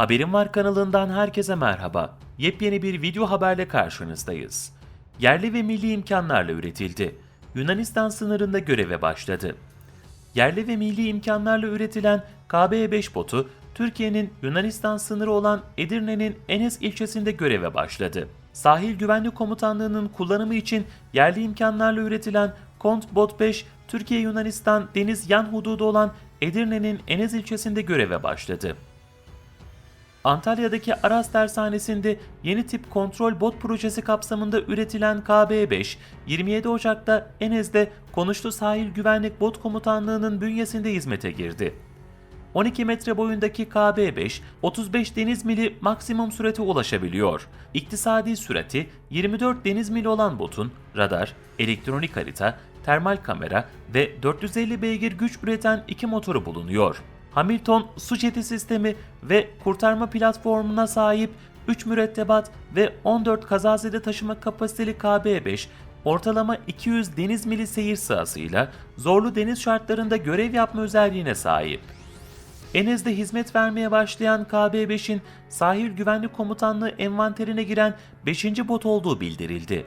Haberim Var kanalından herkese merhaba. Yepyeni bir video haberle karşınızdayız. Yerli ve milli imkanlarla üretildi. Yunanistan sınırında göreve başladı. Yerli ve milli imkanlarla üretilen KB-5 botu, Türkiye'nin Yunanistan sınırı olan Edirne'nin Enes ilçesinde göreve başladı. Sahil Güvenlik Komutanlığı'nın kullanımı için yerli imkanlarla üretilen Kont Bot 5, Türkiye-Yunanistan deniz yan hududu olan Edirne'nin Enes ilçesinde göreve başladı. Antalya'daki Aras Tersanesi'nde yeni tip kontrol bot projesi kapsamında üretilen KB5, 27 Ocak'ta Enes'de Konuşlu Sahil Güvenlik Bot Komutanlığı'nın bünyesinde hizmete girdi. 12 metre boyundaki KB5, 35 deniz mili maksimum sürate ulaşabiliyor. İktisadi sürati 24 deniz mili olan botun radar, elektronik harita, termal kamera ve 450 beygir güç üreten iki motoru bulunuyor. Hamilton su jeti sistemi ve kurtarma platformuna sahip 3 mürettebat ve 14 kazazede taşıma kapasiteli KB5 ortalama 200 deniz mili seyir sahasıyla zorlu deniz şartlarında görev yapma özelliğine sahip. Enes'de hizmet vermeye başlayan KB5'in sahil güvenlik komutanlığı envanterine giren 5. bot olduğu bildirildi.